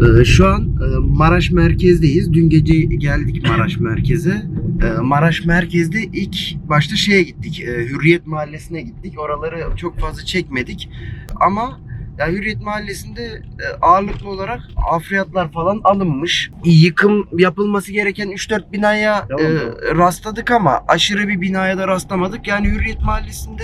Ee, Şu an e, Maraş merkezdeyiz. Dün gece geldik Maraş merkeze. Ee, Maraş merkezde ilk başta şeye gittik. e, Hürriyet Mahallesi'ne gittik. Oraları çok fazla çekmedik. Ama ya Hürriyet Mahallesi'nde e, ağırlıklı olarak afriyatlar falan alınmış. Yıkım yapılması gereken 3-4 binaya Tamam, e, rastladık ama aşırı bir binaya da rastlamadık. Yani Hürriyet Mahallesi'nde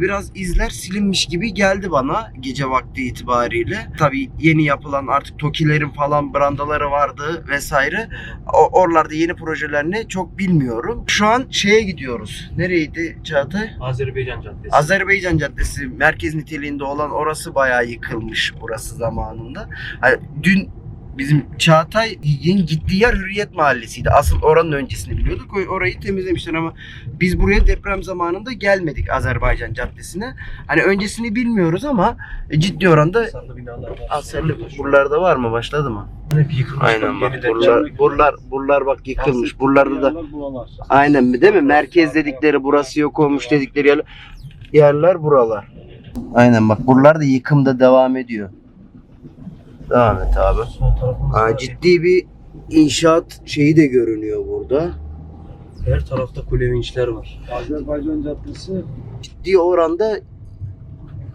biraz izler silinmiş gibi geldi bana gece vakti itibariyle. Tabii yeni yapılan artık TOKİ'lerin falan brandaları vardı vesaire. O, oralarda yeni projeler ne çok bilmiyorum. Şu an şeye gidiyoruz. Nereydi Çağatay? Azerbaycan Caddesi. Azerbaycan Caddesi merkez niteliğinde olan orası bayağı yıkılmış burası zamanında. Hani dün bizim Çağatay yeni gittiği yer Hürriyet Mahallesi'ydi. Asıl oranın öncesini biliyorduk. Orayı temizlemişler ama biz buraya deprem zamanında gelmedik Azerbaycan Caddesi'ne. Hani öncesini bilmiyoruz ama ciddi oranda Hasarlı binalar var. Asırlı buralarda var mı? Başladı mı? Hep yıkılmış. Aynen bak buralar, buralar, buralar bak yıkılmış. Buralarda da Aynen değil mi? Merkez dedikleri burası yok olmuş dedikleri yerler, yerler buralar. Aynen bak buralar da yıkımda devam ediyor. Devam et abi. Ha, ciddi bir inşaat şeyi de görünüyor burada. her tarafta kule vinçler var. Azerbaycan Caddesi Ciddi oranda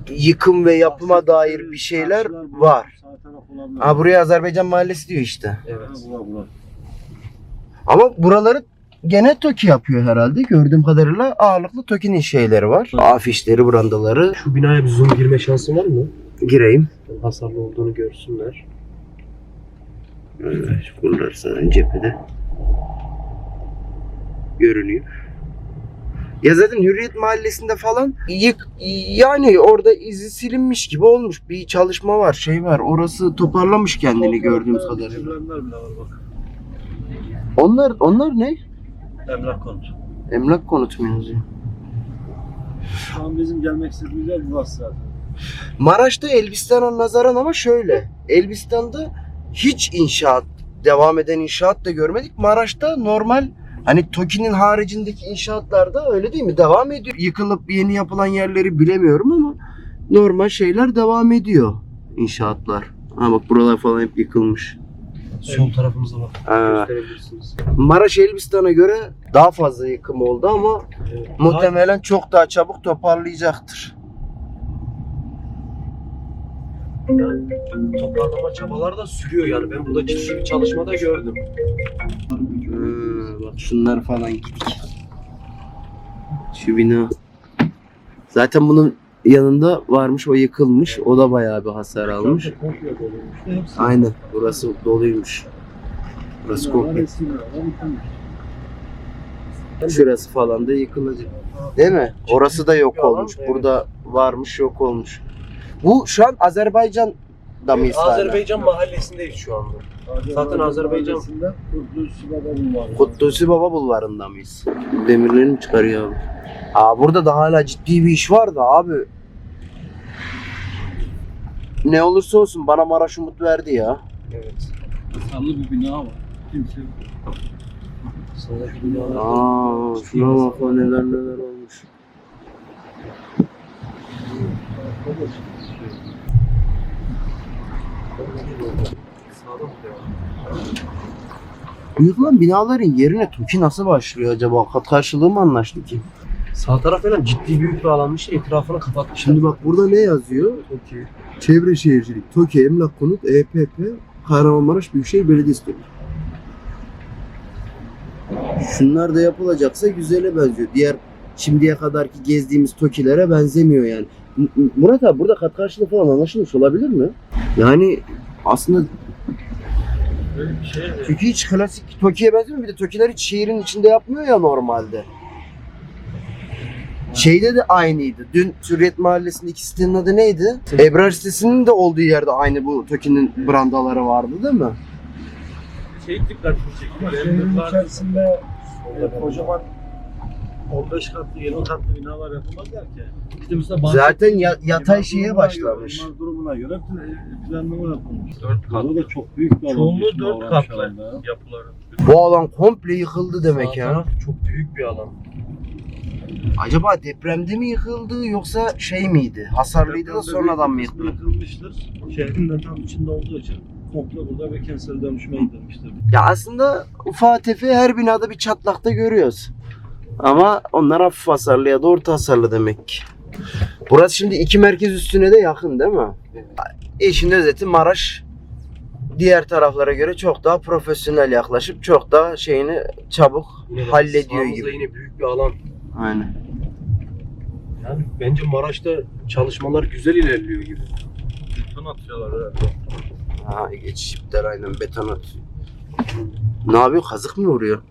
yıkım ve yapıma dair bir şeyler var. Sağ taraf olabilir. Ha buraya Azerbaycan Mahallesi diyor işte. Evet. Bura. Ama buraları gene TOKİ yapıyor herhalde. Gördüğüm kadarıyla ağırlıklı TOKİ'nin şeyleri var. Afişleri, brandaları. Şu binaya bir zoom girme şansın var mı? Gireyim. Hasarlı olduğunu görsünler. Evet, buralar zaten cephede görünüyor. Ya zaten Hürriyet Mahallesi'nde falan yık, yani orada izi silinmiş gibi olmuş. Bir çalışma var, şey var. Orası toparlamış kendini gördüğümüz Sol kadarıyla. bile var bak. Onlar onlar ne? Emlak konutu. Emlak konutu mu yazıyor? Şu an bizim gelmek istediğimiz yer burası zaten. Maraş'ta Elbistan'a nazaran ama şöyle. Elbistan'da hiç inşaat, devam eden inşaat da görmedik. Maraş'ta normal hani TOKİ'nin haricindeki inşaatlarda öyle değil mi? Devam ediyor. Yıkılıp yeni yapılan yerleri bilemiyorum ama normal şeyler devam ediyor inşaatlar. Ha bak buralar falan hep yıkılmış. Sol tarafımıza bak. Ha. Gösterebilirsiniz. Maraş Elbistan'a göre daha fazla yıkım oldu ama Evet. muhtemelen çok daha çabuk toparlayacaktır. Toparlama çabaları da sürüyor yani. Ben burada ciddi bir çalışmada gördüm. Hmm, bak şunlar falan gidik. Şu bina. Zaten bunun yanında varmış o yıkılmış. O da bayağı bir hasar almış. Aynen burası doluymuş. Burası komple. Şurası falan da yıkılacak. Değil mi? Orası da yok olmuş. Burada varmış yok olmuş. Bu şu an Azerbaycan'da mıyız hala? Azerbaycan mahallesindeyiz şu anda. Zaten Azerbaycan- Mahallesi'nde Kudüs Baba var. Kutlusi Baba Bulvarı'nda mıyız? Demirlerini mi çıkarıyor abi? Aa burada da hala ciddi bir iş var da abi. Ne olursa olsun bana Maraş umut verdi ya. Evet. Sarılı bir bina var. Kimse Sağdaki binalar. Aa şuna bak neler neler olmuş. Yıkılan binaların yerine TOKİ nasıl başlıyor acaba? Kat karşılığı mı anlaştı ki? Sağ taraf falan ciddi büyük bir alanmış. Etrafını kapatmışlar. Şimdi bak burada ne yazıyor? Çok iyi. Çevre Şehircilik, TOKİ, Emlak Konut, EPP, Kahramanmaraş Büyükşehir Belediyesi. Şunlar da yapılacaksa güzele benziyor. Diğer şimdiye kadarki gezdiğimiz TOKİ'lere benzemiyor yani. Murat abi burada kat karşılığı falan anlaşılmış olabilir mi? Yani aslında böyle bir şey çünkü hiç klasik TOKİ'ye benzemiyor. Bir de TOKİ'ler hiç şehrin içinde yapmıyor ya normalde. Şeyde de aynıydı. Dün Sürriyet Mahallesi'ndeki sitenin adı neydi? Ebrar sitesinin de olduğu yerde aynı bu TOKİ'nin brandaları vardı değil mi? Şey dikkatimi çekiyor. Şehrin içerisinde Solda e, kocaman 15 katlı 20 katlı binalar yapılmazlar ki. İşte mesela Zaten ya- yatay şeye başlamış. göre- durumuna göre pla- planlama yapılmış. Dört Burada da çok büyük bir alan. Çoğunluğu dört katlı. şu anda. yapıları. Bu alan komple yıkıldı demek Sağ ya. çok büyük bir alan. Acaba depremde mi yıkıldı yoksa şey miydi? Hasarlıydı da sonradan mı yıkıldı? Yıkılmıştır. Şehrin de tam içinde olduğu için. komple burada bir kentsel dönüşüme gidilmiştir. Ya aslında ufak tefek her binada bir çatlakta görüyoruz. Ama onlar hafif hasarlı ya da orta hasarlı demek ki. Burası şimdi iki merkez üstüne de yakın değil mi? İşin özeti Maraş diğer taraflara göre çok daha profesyonel yaklaşıp çok daha şeyini çabuk Yine de hallediyor sağımızda gibi. yine büyük bir alan. Aynen. Yani bence Maraş'ta çalışmalar güzel ilerliyor gibi. Beton atıyorlar herhalde. Ha geçiş iptal aynen beton atıyor. Ne yapıyor? Kazık mı vuruyor?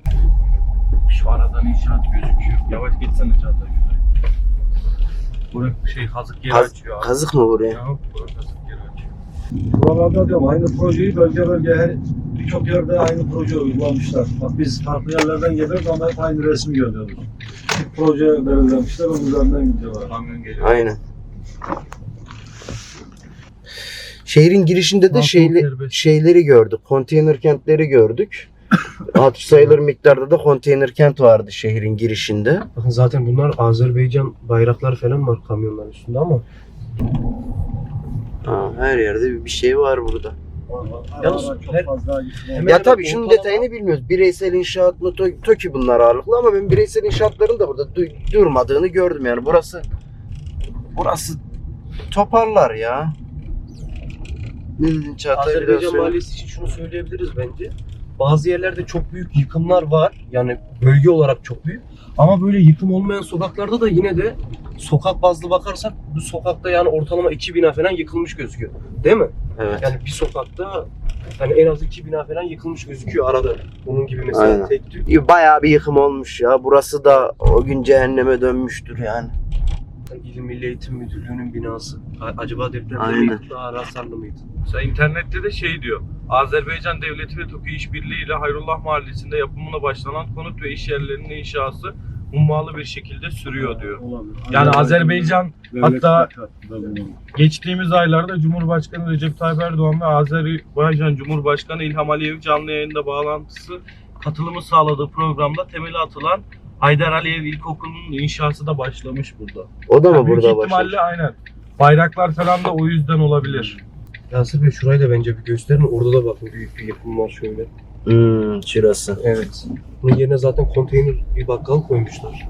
Şu aradan inşaat gözüküyor. Yavaş geçsene Çağatay Burası şey kazık yeri Kaz- açıyor abi. kazık mı vuruyor? Ya, burası kazık yeri açıyor. Buralarda diyorum aynı projeyi bölge bölge her birçok yerde aynı proje uygulamışlar. Bak biz farklı yerlerden geliyoruz ama hep aynı resmi görüyoruz. Bir proje belirlemişler onun üzerinden gidiyorlar. Kamyon geliyor. Aynen. Şehrin girişinde de serbest. şeyleri gördük. Konteyner kentleri gördük. Hatır sayılır miktarda da konteyner kent vardı şehrin girişinde. Bakın zaten bunlar Azerbaycan bayrakları falan var kamyonların üstünde ama Ha, her yerde bir şey var burada. Yalnız her- fazla gitmiyor. Hemen- Ya tabii şunun ortalama- detayını bilmiyoruz. Bireysel inşaat mı to- TOKİ bunlar ağırlıklı ama ben bireysel inşaatların da burada du- durmadığını gördüm yani. Burası burası toparlar ya. Ne dedin Çağatay? Bir daha Azerbaycan söyle. Mahallesi için şunu söyleyebiliriz bence. Bazı yerlerde çok büyük yıkımlar var. Yani bölge olarak çok büyük. Ama böyle yıkım olmayan sokaklarda da yine de sokak bazlı bakarsak bu sokakta yani ortalama iki bina falan yıkılmış gözüküyor. Değil mi? Evet. Yani bir sokakta yani en az iki bina falan yıkılmış gözüküyor arada. Bunun gibi mesela Aynen. tek tük. Bayağı bir yıkım olmuş ya. Burası da o gün cehenneme dönmüştür yani. İl Milli Eğitim Müdürlüğü'nün binası. Acaba depremde Aynen. miydi daha hasarlı mıydı? Mesela internette de şey diyor. Azerbaycan Devleti ve TOKİ işbirliğiyle Hayrullah Mahallesi'nde yapımına başlanan konut ve iş yerlerinin inşası hummalı bir şekilde sürüyor diyor. Olabilir. Yani Azerbaycan hatta- geçtiğimiz aylarda Cumhurbaşkanı Recep Tayyip Erdoğan ve Azerbaycan Cumhurbaşkanı İlham Aliyev canlı yayında bağlantısı katılımı sağladığı programda temeli atılan Haydar Aliyev İlkokulu'nun inşası da başlamış burada. O da mı Yani büyük burada başlamış? ihtimalle aynen. Bayraklar falan da o yüzden olabilir. Yasir Bey şurayı da bence bir gösterin. Orada da bakın büyük bir yıkım var şöyle. Hmm, şurası. Evet. Bunun yerine zaten konteyner bir bakkal koymuşlar.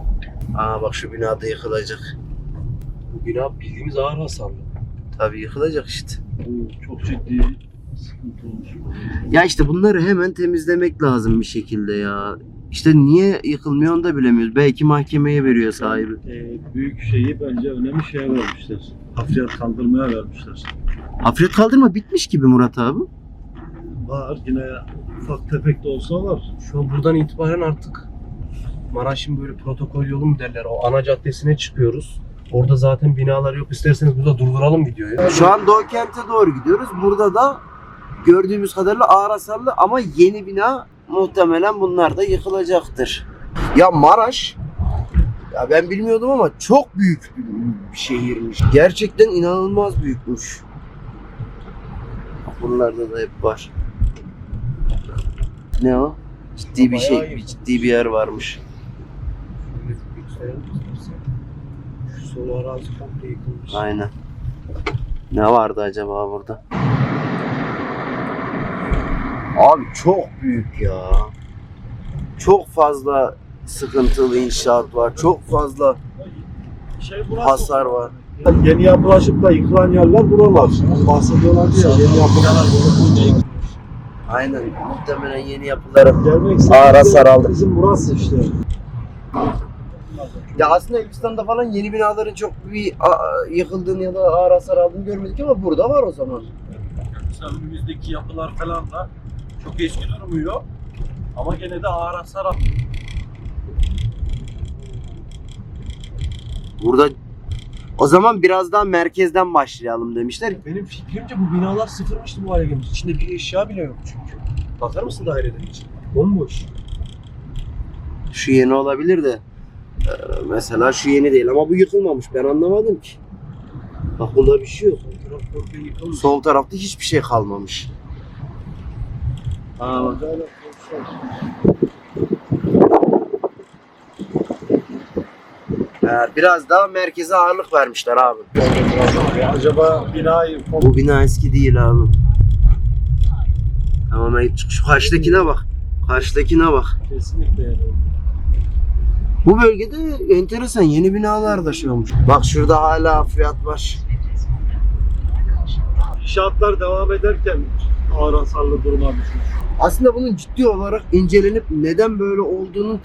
Aa bak şu binada yıkılacak. Bu bina bildiğimiz ağır hasarlı. Tabii yıkılacak işte. Bu çok ciddi sıkıntı olmuş. Ya işte bunları hemen temizlemek lazım bir şekilde ya. İşte niye yıkılmıyor onu da bilemiyoruz. Belki mahkemeye veriyor sahibi. Ee, büyük şeyi bence önemli şeye vermişler. Hafriyat kaldırmaya vermişler. Hafriyat kaldırma bitmiş gibi Murat abi. Var yine ufak tefek de olsa var. Şu an buradan itibaren artık Maraş'ın böyle protokol yolu mu derler o ana caddesine çıkıyoruz. Orada zaten binalar yok. İsterseniz burada durduralım videoyu. Şu an Doğu Kent'e doğru gidiyoruz. Burada da gördüğümüz kadarıyla ağır hasarlı ama yeni bina muhtemelen bunlar da yıkılacaktır. Ya Maraş ya ben bilmiyordum ama çok büyük bir şehirmiş. Gerçekten inanılmaz büyükmüş. Bunlarda da hep var. Ne o? Ciddi bir şey, iyi. ciddi bir yer varmış. Bir sol arazi komple yıkılmış. Aynen. Ne vardı acaba burada? Abi çok büyük ya. Çok fazla sıkıntılı inşaat var. Çok fazla Şey hasar var. Yeni yapılaşıp da yıkılan yerler buralar. Bahsediyorlardı ya yeni yapılan Aynen. Muhtemelen yeni Gelmek Ağır hasar aldı. Bizim burası işte. Ya aslında Elbistan'da falan yeni binaların çok bir yıkıldığını ya da ağır hasar aldığını görmedik ama burada var o zaman. Mesela önümüzdeki yapılar falan da çok eski durmuyor. Ama gene de ağır hasar Burada o zaman biraz daha merkezden başlayalım demişler. Benim fikrimce bu binalar sıfırmıştı bu hale gelmiş. İçinde bir eşya bile yok çünkü. Bakar mısın dairelerin için? Bomboş. Şu yeni olabilir de e, mesela şu yeni değil ama bu yıkılmamış. Ben anlamadım ki. Bak bunda bir şey yok. Sol tarafta hiçbir şey kalmamış. Aa. Ee, biraz daha merkeze ağırlık vermişler abi. Acaba binayı Bu bina eski değil abi. Ama şu karşıdakine bak. Karşıdakine bak. Kesinlikle yani. Bu bölgede enteresan yeni binalar da şey olmuş. Bak şurada hala hafriyat var. İnşaatlar devam ederken ağır hasarlı duruma düşmüş. Aslında bunun ciddi olarak incelenip neden böyle olduğunun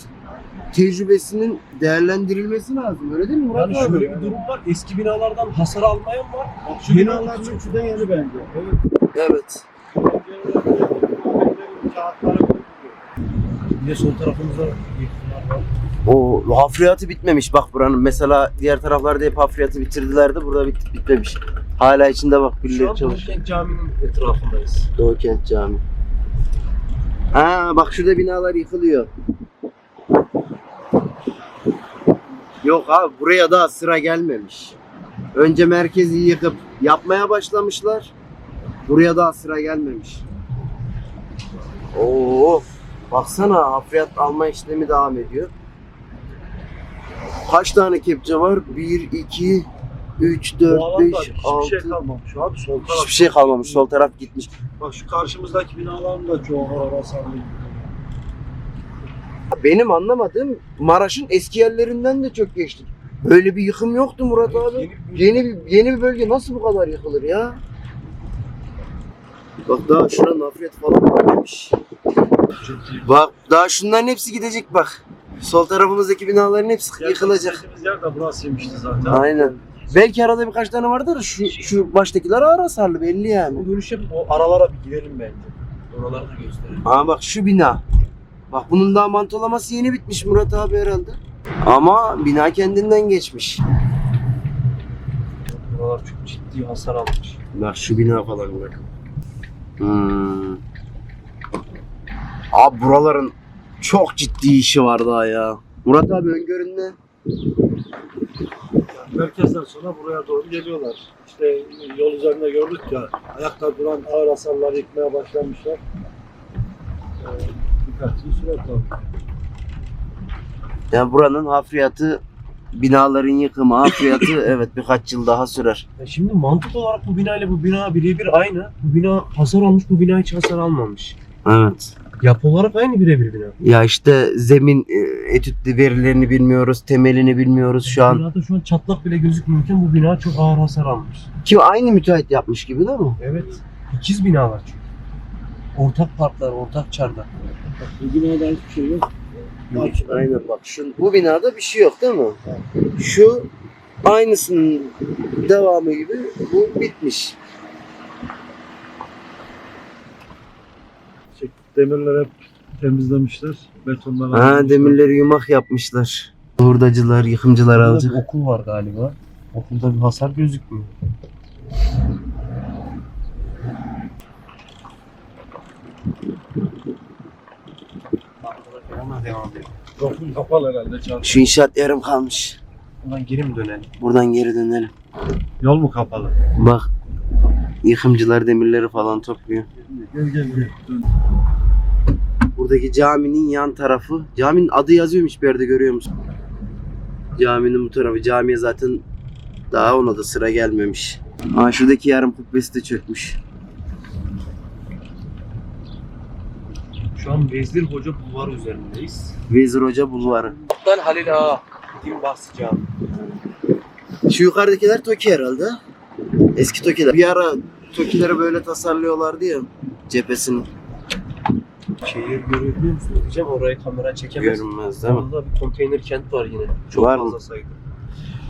tecrübesinin değerlendirilmesi lazım. Öyle değil mi Murat Yani abi? şöyle bir durum var. Eski binalardan hasar almayan var. Şu binalar üçü de yeni bence. Evet. Evet. Bir de sol tarafımızda. O hafriyatı bitmemiş bak buranın. Mesela diğer taraflarda hep hafriyatı bitirdilerdi. Burada bit bitmemiş. Hala içinde bak Şu birileri an çalışıyor. Doğukent Camii'nin etrafındayız. Doğu Kent Camii. Ha bak şurada binalar yıkılıyor. Yok abi buraya daha sıra gelmemiş. Önce merkezi yıkıp yapmaya başlamışlar. Buraya daha sıra gelmemiş. Oo, baksana hafriyat alma işlemi devam ediyor. Kaç tane kepçe var? 1, 2, 3, Bu 4, alanda 5, hiçbir 6. şey kalmamış abi. Sol taraf. Hiçbir şey kalmamış. Sol taraf gitmiş. Bak şu karşımızdaki binaların da çoğu ağır hasarlı. Benim anlamadığım Maraş'ın eski yerlerinden de çok geçtik. Böyle bir yıkım yoktu Murat abi. Yeni bir- Yeni bir yeni bir bölge nasıl bu kadar yıkılır ya? Bak daha şuranın nafret falan varmış. Bak daha şunların hepsi gidecek bak. Sol tarafımızdaki binaların hepsi yıkılacak. Yer de burasıymıştı zaten. Aynen. Belki arada birkaç tane vardır şu, şu baştakiler ağır hasarlı belli yani. Bu dönüş yapıp o aralara bir girelim bence. Oraları da gösterelim. Aa bak şu bina. Bak bunun daha mantolaması yeni bitmiş Murat abi herhalde. Ama bina kendinden geçmiş. Buralar çok ciddi hasar almış. Bak şu bina falan bak. Hmm. Abi buraların çok ciddi işi var daha ya. Murat abi öngörün ne? Merkezden sonra buraya doğru geliyorlar. İşte yol üzerinde gördük ya ayakta duran ağır hasarları yıkmaya başlamışlar. Ee, birkaç yıl süre kaldı. Yani buranın hafriyatı, binaların yıkımı, hafriyatı evet birkaç yıl daha sürer. Ya şimdi mantık olarak bu bina ile bu bina birebir aynı. Bu bina hasar almış, bu bina hiç hasar almamış. Evet. Yapı olarak aynı birebir bina. Ya işte zemin e, etütli verilerini bilmiyoruz, temelini bilmiyoruz şu an. Binada şu an çatlak bile gözükmüyorken bu bina çok ağır hasar almış. Kim aynı müteahhit yapmış gibi değil mi? Evet. İkiz bina var çünkü. Ortak parklar, ortak çardak. Bak, bu binada hiçbir şey yok. Aç. Aynen bak şu, bu binada bir şey yok değil mi? Şu aynısının devamı gibi bu bitmiş. Şey, Demirler hep temizlemişler. Betonlar Ha demirleri yumak yapmışlar. Hurdacılar, yıkımcılar Burada alacak. bir okul var galiba. Okulda bir hasar gözükmüyor. devam edelim. Profil kapalı herhalde çarşı. Şu inşaat yarım kalmış. Buradan geri mi dönelim? Buradan geri dönelim. Yol mu kapalı? Bak yıkımcılar demirleri falan topluyor. Gel gel gel. Dön. Buradaki caminin yan tarafı. Caminin adı yazıyormuş bir yerde görüyor musun? Caminin bu tarafı. Camiye zaten daha ona da sıra gelmemiş. Aa şuradaki yarım kubbesi de çökmüş. Şu an Vezir Hoca Bulvarı üzerindeyiz. Vezir Hoca Bulvarı. Kaptan Halil Ağa. Din basacağım. Şu yukarıdakiler Toki herhalde. Eski Tokiler. Bir ara Tokileri böyle tasarlıyorlardı ya cephesini. Şehir görebiliyor musunuz? Diyeceğim oraya kamera çekemez. Görünmez değil mi? Orada bir konteyner kent var yine. Çok Var fazla mı? sayıda.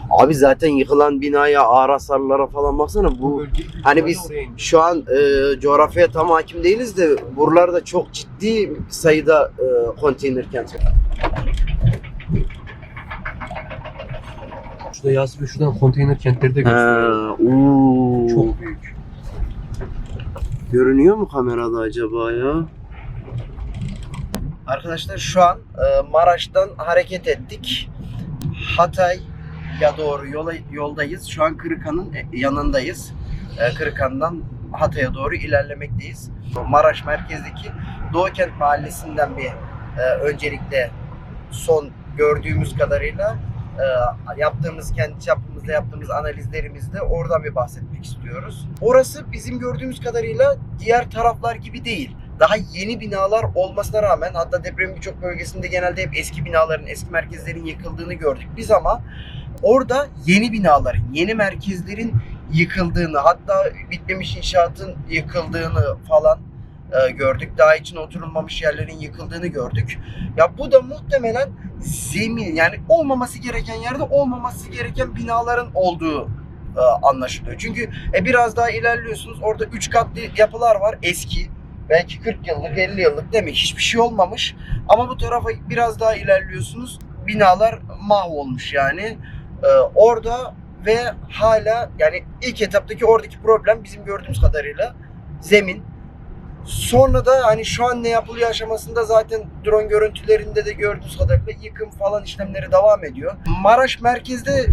Abi zaten yıkılan binaya ağır hasarlara falan baksana bu hani biz şu an e, coğrafyaya tam hakim değiliz de buralarda çok ciddi sayıda e, konteyner kent var. Şurada Yasir şuradan konteyner kentleri de gösteriyor. oo. Çok büyük. Görünüyor mu kamerada acaba ya? Arkadaşlar şu an e, Maraş'tan hareket ettik. Hatay'a doğru yola, yoldayız. Şu an Kırıkan'ın e, yanındayız. E, Kırıkan'dan Hatay'a doğru ilerlemekteyiz. Maraş merkezdeki Doğukent Mahallesi'nden bir öncelikle son gördüğümüz kadarıyla yaptığımız kendi çapımızda yaptığımız analizlerimizde oradan bir bahsetmek istiyoruz. Orası bizim gördüğümüz kadarıyla diğer taraflar gibi değil. Daha yeni binalar olmasına rağmen hatta depremin birçok bölgesinde genelde hep eski binaların, eski merkezlerin yıkıldığını gördük biz ama orada yeni binaların, yeni merkezlerin yıkıldığını hatta bitmemiş inşaatın yıkıldığını falan e, gördük. Daha içine oturulmamış yerlerin yıkıldığını gördük. Ya bu da muhtemelen zemin yani olmaması gereken yerde olmaması gereken binaların olduğu e, anlaşılıyor. Çünkü e, biraz daha ilerliyorsunuz orada 3 katlı yapılar var eski. Belki 40 yıllık 50 yıllık demek hiçbir şey olmamış. Ama bu tarafa biraz daha ilerliyorsunuz binalar mahvolmuş yani. E, orada ve hala yani ilk etaptaki oradaki problem bizim gördüğümüz kadarıyla zemin. Sonra da hani şu an ne yapılıyor aşamasında zaten drone görüntülerinde de gördüğünüz kadarıyla yıkım falan işlemleri devam ediyor. Maraş merkezde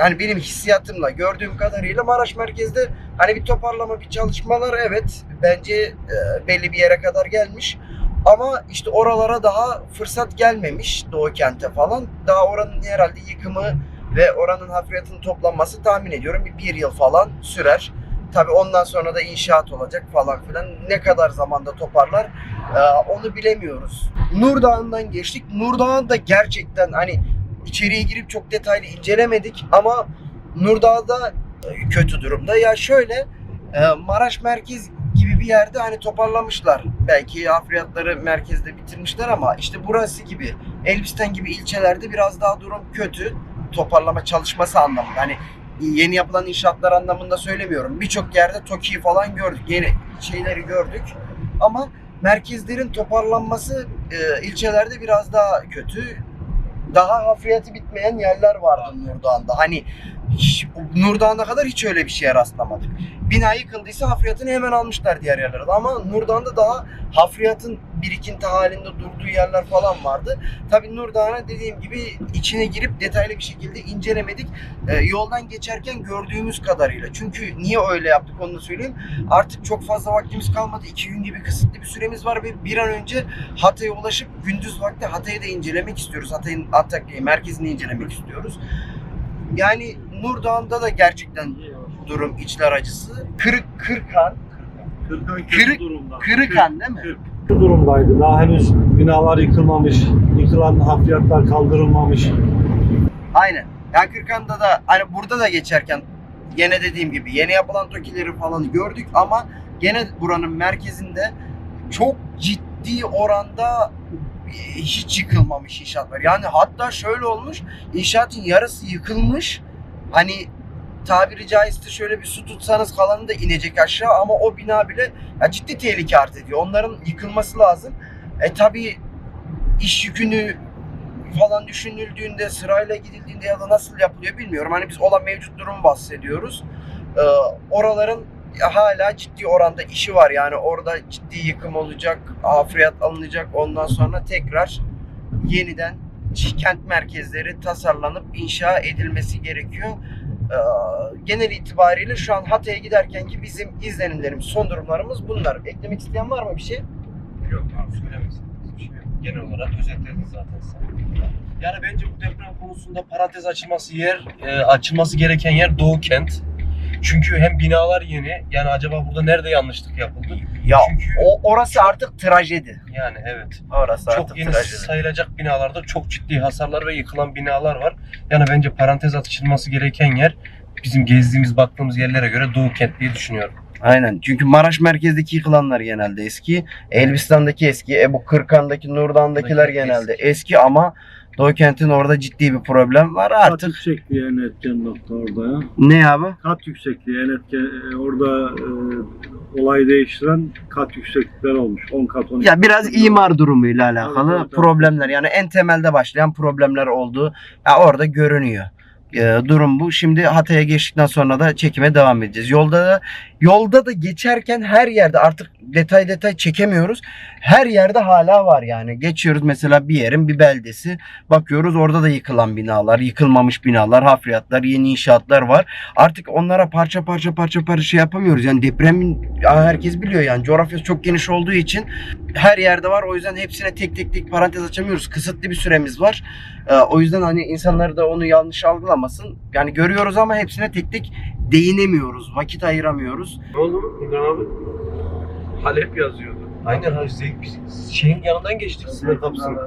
yani benim hissiyatımla gördüğüm kadarıyla Maraş merkezde hani bir toparlama bir çalışmalar evet bence e, belli bir yere kadar gelmiş. Ama işte oralara daha fırsat gelmemiş Doğu kente falan. Daha oranın herhalde yıkımı ve oranın hafriyatının toplanması tahmin ediyorum bir, bir yıl falan sürer. Tabii ondan sonra da inşaat olacak falan filan. Ne kadar zamanda toparlar e, onu bilemiyoruz. Nur Dağı'ndan geçtik. Nur Dağı da gerçekten hani içeriye girip çok detaylı incelemedik ama Nur Dağı da e, kötü durumda. Ya şöyle e, Maraş merkez gibi bir yerde hani toparlamışlar. Belki hafriyatları merkezde bitirmişler ama işte burası gibi Elbistan gibi ilçelerde biraz daha durum kötü. Toparlama çalışması anlamında. Hani yeni yapılan inşaatlar anlamında söylemiyorum. Birçok yerde TOKİ'yi falan gördük. Yeni şeyleri gördük. Ama merkezlerin toparlanması e, ilçelerde biraz daha kötü. Daha hafriyatı bitmeyen yerler vardı Nurdağ'ında. Hani hiç, Nurdağ'ına kadar hiç öyle bir şeye rastlamadık. Bina yıkıldıysa hafriyatını hemen almışlar diğer yerlerde. Ama Nurdağ'ında daha hafriyatın birikinti halinde durduğu yerler falan vardı. Tabii Nurdağ'ına dediğim gibi içine girip detaylı bir şekilde incelemedik. Ee, yoldan geçerken gördüğümüz kadarıyla. Çünkü niye öyle yaptık onu da söyleyeyim. Artık çok fazla vaktimiz kalmadı. İki gün gibi kısıtlı bir süremiz var ve bir an önce Hatay'a ulaşıp gündüz vakti Hatay'ı da incelemek istiyoruz. Hatay'ın Antakya merkezini incelemek istiyoruz. Yani Nurdağ'ında da gerçekten durum içler acısı. Kırık Kırkan, Kırık- durumda. Kırıkan değil mi? Kötü durumdaydı. Daha henüz binalar yıkılmamış. Yıkılan hafriyatlar kaldırılmamış. Aynen. Yani Kırkan'da da hani burada da geçerken gene dediğim gibi yeni yapılan TOKİ'leri falan gördük ama gene buranın merkezinde çok ciddi oranda hiç yıkılmamış inşaat var. Yani hatta şöyle olmuş inşaatın yarısı yıkılmış. Hani tabiri caizse şöyle bir su tutsanız kalanı da inecek aşağı ama o bina bile ya ciddi tehlike arz ediyor. Onların yıkılması lazım. E tabi iş yükünü falan düşünüldüğünde sırayla gidildiğinde ya da nasıl yapılıyor bilmiyorum. Hani biz olan mevcut durumu bahsediyoruz. Ee, oraların hala ciddi oranda işi var. Yani orada ciddi yıkım olacak, hafriyat alınacak. Ondan sonra tekrar yeniden kent merkezleri tasarlanıp inşa edilmesi gerekiyor. Ee, genel itibariyle şu an Hatay'a giderken ki bizim izlenimlerimiz, son durumlarımız bunlar. Eklemek isteyen var mı bir şey? Yok abi söylemesin. Şey. Genel olarak özetledin zaten sen. Yani bence bu deprem konusunda parantez açılması yer, e, açılması gereken yer Doğu Kent. Çünkü hem binalar yeni. Yani acaba burada nerede yanlışlık yapıldı? Ya Çünkü o orası artık trajedi. yani evet. Orası Çok artık yeni trajedi. sayılacak binalarda çok ciddi hasarlar ve yıkılan binalar var. Yani bence parantez açılması gereken yer bizim gezdiğimiz baktığımız yerlere göre Doğu Kent diye düşünüyorum. Aynen. Çünkü Maraş merkezdeki yıkılanlar genelde eski. Elbistan'daki eski. Ebu Kırkan'daki, Nurdan'dakiler genelde eski. ama Doğu Kent'in orada ciddi bir problem var. Kat Artık yüksekliği en etken nokta orada ya. ne abi? Kat yüksekliği en etken, e, orada e, olayı değiştiren kat yükseklikler olmuş. 10 kat 12 Ya biraz imar durumuyla alakalı Evet, evet, evet. problemler. Yani en temelde başlayan problemler olduğu ya orada görünüyor. Ee, durum bu. Şimdi Hatay'a geçtikten sonra da çekime devam edeceğiz. Yolda da yolda da geçerken her yerde artık detay detay çekemiyoruz. Her yerde hala var yani. Geçiyoruz mesela bir yerin bir beldesi. Bakıyoruz orada da yıkılan binalar, yıkılmamış binalar, hafriyatlar, yeni inşaatlar var. Artık onlara parça parça parça parça şey yapamıyoruz. Yani depremin herkes biliyor yani coğrafyası çok geniş olduğu için her yerde var. O yüzden hepsine tek tek tek parantez açamıyoruz. Kısıtlı bir süremiz var. Ee, o yüzden hani insanlar da onu yanlış algılamasın. Yani görüyoruz ama hepsine tek tek değinemiyoruz. Vakit ayıramıyoruz. Ne oldu mu? İmran abi? Halep yazıyordu. Aynen Zeyt biz şeyin yanından geçtik sınır kapısının.